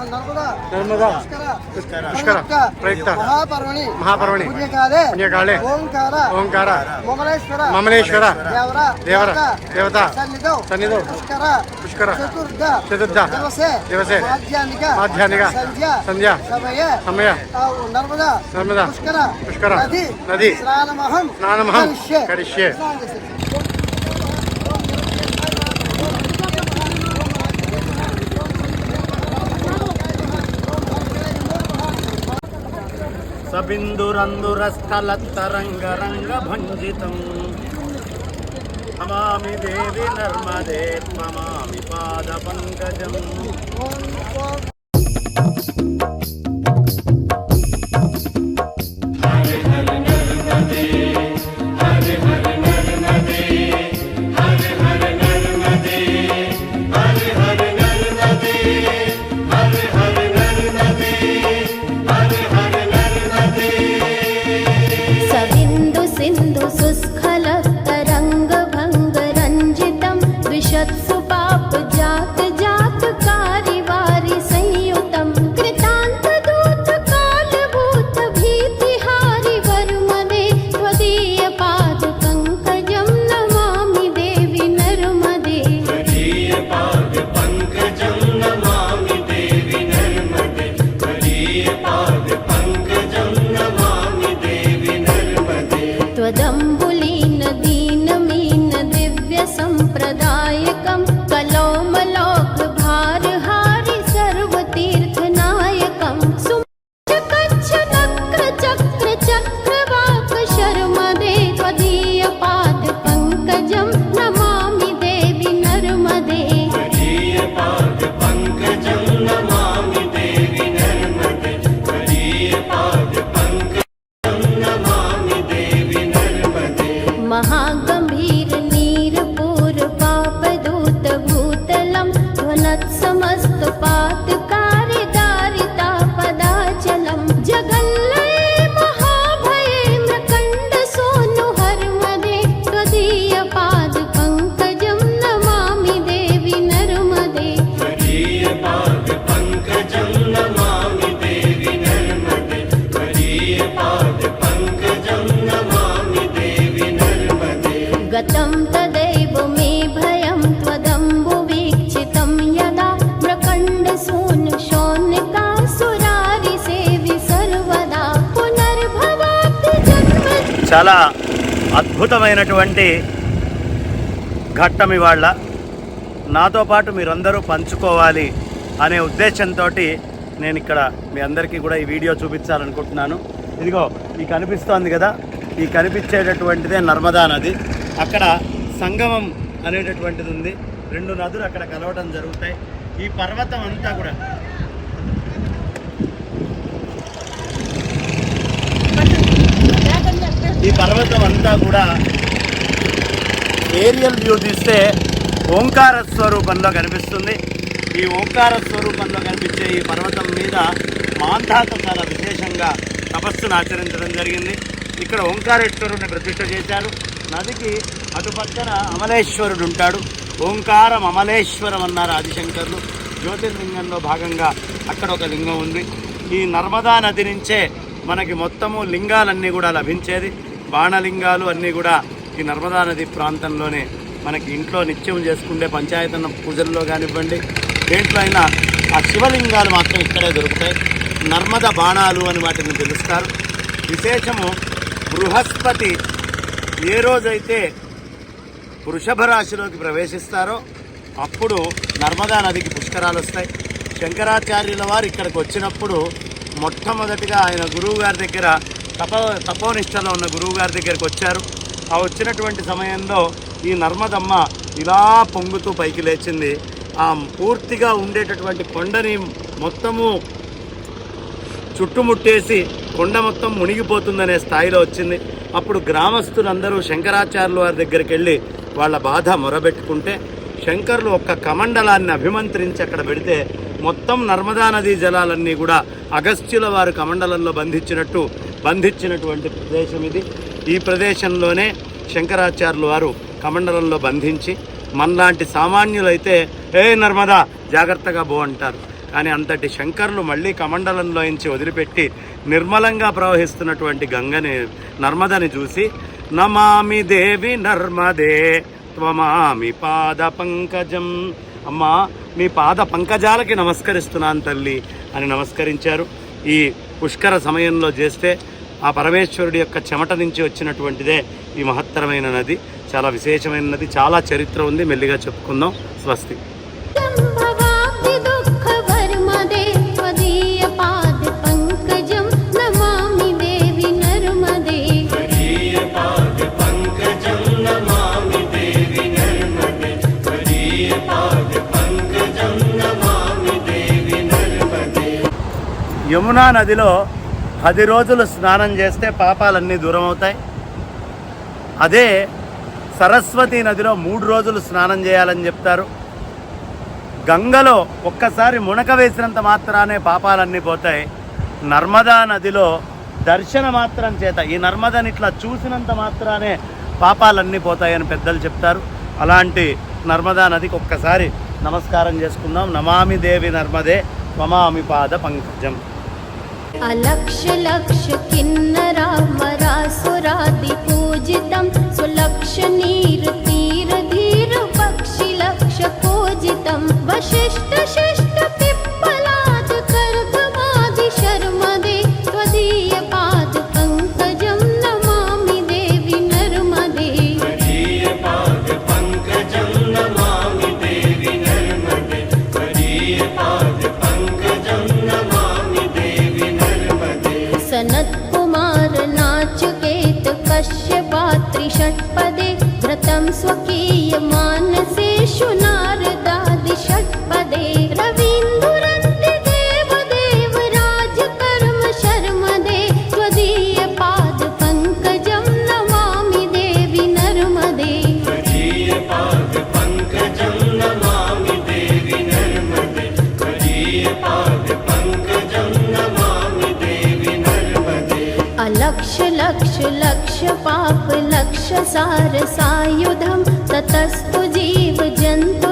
नर्मदा पुष्कर ममलेश्वर देवर देवता सन्निधौ पुष्कर पुष्कर चतुर्ध चतुर्ध संध्या समय नर्मदा नर्मदा पुष्कर पुष्कर नदी नदी स्नानमहं स्नानमहं करिष्ये करिष्ये స్నానమహం కరిష్యే. కరిష్యే. స్నానం చేసేది. సబిందురందురస్థలత్తరంగరంగభంజితం చాలా అద్భుతమైనటువంటి ఘట్టం ఇవాళ నాతో పాటు మీరందరూ పంచుకోవాలి అనే ఉద్దేశంతో నేను ఇక్కడ మీ అందరికీ కూడా ఈ వీడియో చూపించాలనుకుంటున్నాను. ఇదిగో ఈ కనిపిస్తోంది కదా? ఈ కనిపించేటటువంటిదే నర్మదా నది. అక్కడ సంగమం అనేటటువంటిది ఉంది. రెండు నదులు అక్కడ కలవడం జరుగుతాయి. ఈ పర్వతం అంతా కూడా ఈ పర్వతం అంతా కూడా ఏరియల్ వ్యూ తీస్తే ఓంకార స్వరూపంలో కనిపిస్తుంది. ఈ ఓంకార స్వరూపంలో కనిపించే ఈ పర్వతం మీద మాంధాత చాలా విశేషంగా తపస్సును ఆచరించడం జరిగింది. ఇక్కడ ఓంకారేశ్వరుని ప్రతిష్ట చేశారు. నదికి అటు పక్కన అమలేశ్వరుడు ఉంటాడు. ఓంకారం అమలేశ్వరం అన్నారు ఆదిశంకర్లు. జ్యోతిర్లింగంలో భాగంగా అక్కడ ఒక లింగం ఉంది. ఈ నర్మదా నది నుంచే మనకి మొత్తము లింగాలన్నీ కూడా లభించేది. బాణలింగాలు అన్నీ కూడా ఈ నర్మదా నది ప్రాంతంలోనే మనకి ఇంట్లో నిత్యం చేసుకుంటే పంచాయతన పూజల్లో కానివ్వండి దేంట్లో అయినా ఆ శివలింగాలు మాత్రం ఇక్కడే దొరుకుతాయి. నర్మద బాణాలు అని వాటిని పిలుస్తారు. విశేషము బృహస్పతి ఏ రోజైతే వృషభ రాశిలోకి ప్రవేశిస్తారో అప్పుడు నర్మదా నదికి పుష్కరాలు వస్తాయి. శంకరాచార్యుల వారు ఇక్కడికి వచ్చినప్పుడు మొట్టమొదటిగా ఆయన గురువు గారి దగ్గర తప తపోనిష్టలో ఉన్న గురువు గారి దగ్గరికి వచ్చారు. ఆ వచ్చినటువంటి సమయంలో ఈ నర్మదమ్మ ఇలా పొంగుతూ పైకి లేచింది. ఆ పూర్తిగా ఉండేటటువంటి కొండని మొత్తము చుట్టుముట్టేసి కొండ మొత్తం మునిగిపోతుందనే స్థాయిలో వచ్చింది. అప్పుడు గ్రామస్తులందరూ శంకరాచార్యులు వారి దగ్గరికి వెళ్ళి వాళ్ళ బాధ మొరబెట్టుకుంటే శంకర్లు ఒక్క కమండలాన్ని అభిమంత్రించి అక్కడ పెడితే మొత్తం నర్మదా నదీ జలాలన్నీ కూడా అగస్త్యుల వారు కమండలంలో బంధించినట్టు బంధించినటువంటి ప్రదేశం ఇది. ఈ ప్రదేశంలోనే శంకరాచార్యులు వారు కమండలంలో బంధించి మనలాంటి సామాన్యులైతే ఏ నర్మదా జాగ్రత్తగా బో అంటారు. కానీ అంతటి శంకర్లు మళ్ళీ కమండలంలోంచి వదిలిపెట్టి నిర్మలంగా ప్రవహిస్తున్నటువంటి గంగని నర్మదని చూసి నమామి దేవి నర్మదే త్వమామి పాద పంకజం. అమ్మా మీ పాద పంకజాలకి నమస్కరిస్తున్నాను తల్లి అని నమస్కరించారు. ఈ పుష్కర సమయంలో చేస్తే ఆ పరమేశ్వరుడి యొక్క చెమట నుంచి వచ్చినటువంటిదే ఈ మహత్తరమైన నది. చాలా విశేషమైన నది చాలా చరిత్ర ఉంది. మెల్లిగా చెప్పుకుందాం. స్వస్తి. యమునా నదిలో పది రోజులు స్నానం చేస్తే పాపాలన్నీ దూరం అవుతాయి అదే సరస్వతి నదిలో మూడు రోజులు స్నానం చేయాలని చెప్తారు. గంగలో ఒక్కసారి మునక వేసినంత మాత్రానే పాపాలన్నీ పోతాయి. నర్మదా నదిలో దర్శన మాత్రం చేత ఈ నర్మదని ఇట్లా చూసినంత మాత్రానే పాపాలన్నీ పోతాయని పెద్దలు చెప్తారు. అలాంటి నర్మదా నదికి ఒక్కసారి నమస్కారం చేసుకుందాం. నమామి దేవి నర్మదే మమామి పాద పంకజం. अलक्ष लक्ष किन्नरा मरा पूजितं। सुलक्ष नीर तीर धीर पक्षि लक्ष पूजितं। वशिष्ठ शिष्ठ नाचुकेत कस्य पात्रिषट्पदे स्वकीयमानसेषु न सारसायुधं ततस्तु जीव जन्तु